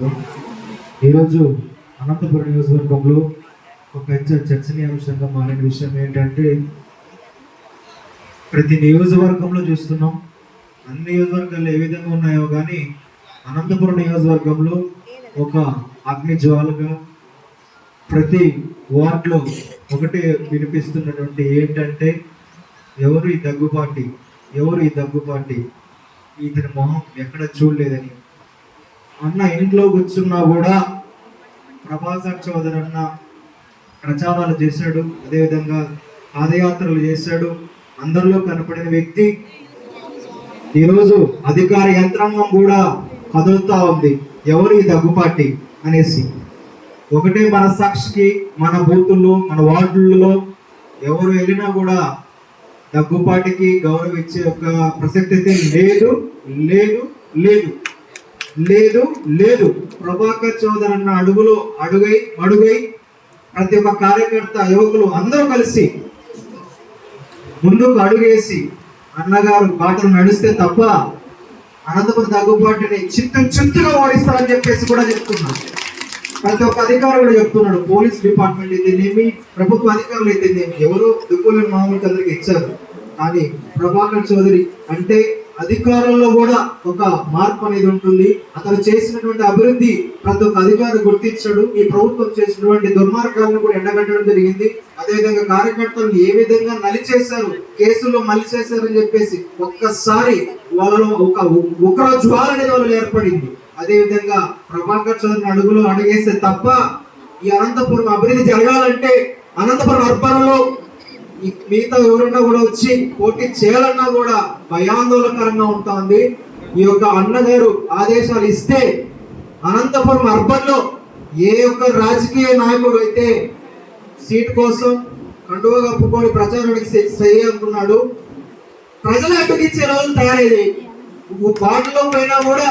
ఈరోజు అనంతపురం నియోజకవర్గంలో ఒక చర్చనీయాంశంగా మారిన విషయం ఏంటంటే ప్రతి నియోజకవర్గంలో చూస్తున్నాం. అన్ని నియోజకవర్గాలు ఏ విధంగా ఉన్నాయో కానీ అనంతపురం నియోజకవర్గంలో ఒక అగ్ని జ్వాలగా ప్రతి వార్డులో ఒకటే వినిపిస్తున్నటువంటి ఏంటంటే ఎవరు ఈ దగ్గుపాటి ఎవరు ఈ దగ్గుపాటి ఇతని మొహం ఎక్కడ చూడలేదని అన్న ఇంట్లో కూర్చున్నా కూడా ప్రభాకర్ చౌదరి అన్న ప్రచారాలు చేశాడు అదేవిధంగా పాదయాత్రలు చేశాడు. అందరిలో కనపడిన వ్యక్తి ఈరోజు అధికార యంత్రాంగం కూడా కదులుతా ఉంది. ఎవరు ఈ దగ్గుపాటి అనేసి. ఒకటే మన సాక్షికి మన బూతుల్లో మన వార్డులలో ఎవరు వెళ్ళినా కూడా దగ్గుపాటికి గౌరవ ఇచ్చే ఒక ప్రసక్తి అయితే లేదు లేదు లేదు. లేదు లేదు. ప్రభాకర్ చౌదరి అన్న అడుగులో అడుగై అడుగై ప్రతి ఒక్క కార్యకర్త యువకులు అందరూ కలిసి ముందుకు అడుగేసి అన్నగారు బాటలు నడిస్తే తప్ప అనంతపురం దగ్గుబాటుని చిత్తు చిత్తుగా ఓడిస్తారని చెప్పేసి కూడా చెప్తున్నాను ప్రతి ఒక్క అధికారులు కూడా చెప్తున్నాడు. పోలీస్ డిపార్ట్మెంట్ అయితేనేమి ప్రభుత్వ అధికారులు అయితేనేమి ఎవరు దుక్కులను మామూలుగా అందరికి ఇచ్చారు. కానీ ప్రభాకర్ చౌదరి అంటే అధికారంలో కూడా ఒక మార్పు అనేది ఉంటుంది. అతను చేసినటువంటి అభివృద్ధి ప్రతి ఒక్క అధికారి గుర్తించడు. ఈ ప్రభుత్వం చేసినటువంటి దుర్మార్గాలను కూడా ఎండగట్టడం జరిగింది. అదేవిధంగా కార్యకర్తలను ఏ విధంగా నలిచేశారు కేసులో కేసుల్లో చెప్పేసి ఒక్కసారి వాళ్ళలో ఒక ఉగ్ర జ్వాల అనేది వాళ్ళు ఏర్పడింది. అదేవిధంగా ప్రభాకర్ చౌదరిని అడుగులో అడిగేస్తే తప్ప ఈ అనంతపురం అభివృద్ధి జరగాలంటే అనంతపురం అర్బన్లో మిగతా ఎవరన్నా కూడా వచ్చి పోటీ చేయాలన్నా కూడా భయాందోళనకరంగా ఉంటుంది. ఈ యొక్క అన్నగారు ఆదేశాలు ఇస్తే అనంతపురం అర్బన్లో ఏ ఒక్క రాజకీయ నాయకుడు అయితే సీట్ కోసం కండువ కప్పుకొని ప్రచారానికి చేయాలనుకున్నాడు ప్రజలు అడ్డుకిచ్చే రోజులు తయారయ్యాయి. వాటిలో పోయినా కూడా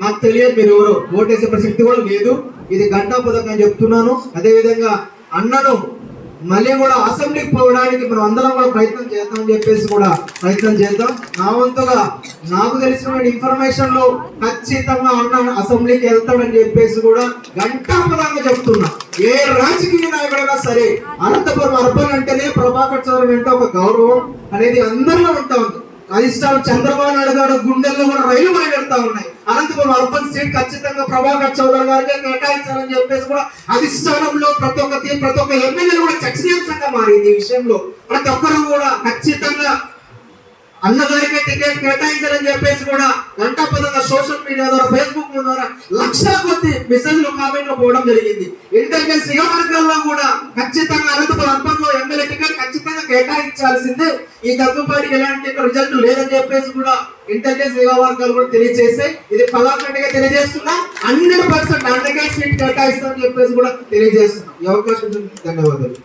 నాకు తెలియదు మీరు ఎవరు. ఓటేసే ప్రసక్తి కూడా లేదు. ఇది గంటా గంటాపథకం చెప్తున్నాను. అదేవిధంగా అన్నను మళ్ళీ కూడా అసెంబ్లీకి పోవడానికి మనం అందరం కూడా ప్రయత్నం చేద్దాం అని చెప్పేసి కూడా ప్రయత్నం చేద్దాం. నా వంతుగా నాకు తెలిసిన ఇన్ఫర్మేషన్లో ఖచ్చితంగా అన్న అసెంబ్లీకి వెళ్తాడని చెప్పేసి కూడా గంటాపదంగా చెప్తున్నా. ఏ రాజకీయ నాయకుడైనా సరే అనంతపురం అర్బన్ అంటేనే ప్రభాకర్ చౌదరి అంటే ఒక గౌరవం అనేది అందరిలో ఉంటా ఉంది. అధిష్టానం చంద్రబాబు నాయుడు గారు గుండెల్లో కూడా రైలు బయలుదేరుతా ఉన్నాయి. అనంతపురం అర్బన్ సీట్ ఖచ్చితంగా ప్రభాకర్ చౌదరి గారికి కేటాయించాలని చెప్పేసి కూడా అధిష్టానంలో ప్రతి ఒక్క ప్రతి ఒక్క ఎమ్మెల్యే కూడా చర్చనీయాంశంగా మారింది ఈ విషయంలో. ప్రతి ఒక్కరు కూడా ఖచ్చితంగా అన్నగారికి టికెట్ కేటాయించాలని చెప్పేసి కూడా గంటాపదంగా సోషల్ మీడియా ద్వారా ఫేస్బుక్ ద్వారా లక్షల కొద్ది మెసేజ్లు కామెంట్లు పోవడం జరిగింది. ఇంటెలిజెన్స్ ఇక వర్గాల్లో కూడా ఖచ్చితంగా అనంతపురం అర్బన్లో ఎమ్మెల్యే టికెట్ ఖచ్చితంగా కేటాయించాల్సిందే. ఈ దగ్గుబాటికి ఎలాంటి రిజల్ట్ లేదని చెప్పేసి కూడా ఇంటెలిజెన్స్ నిఘా వర్గాలు కూడా తెలియజేస్తే ఇది పలాకట్టుగా తెలియజేస్తున్నా హండ్రెడ్ పర్సెంట్ హండ్రెడ్ సీట్ కేటాయిస్తామని చెప్పేసి కూడా తెలియజేస్తున్నాం. ఈ అవకాశం ధన్యవాదాలు.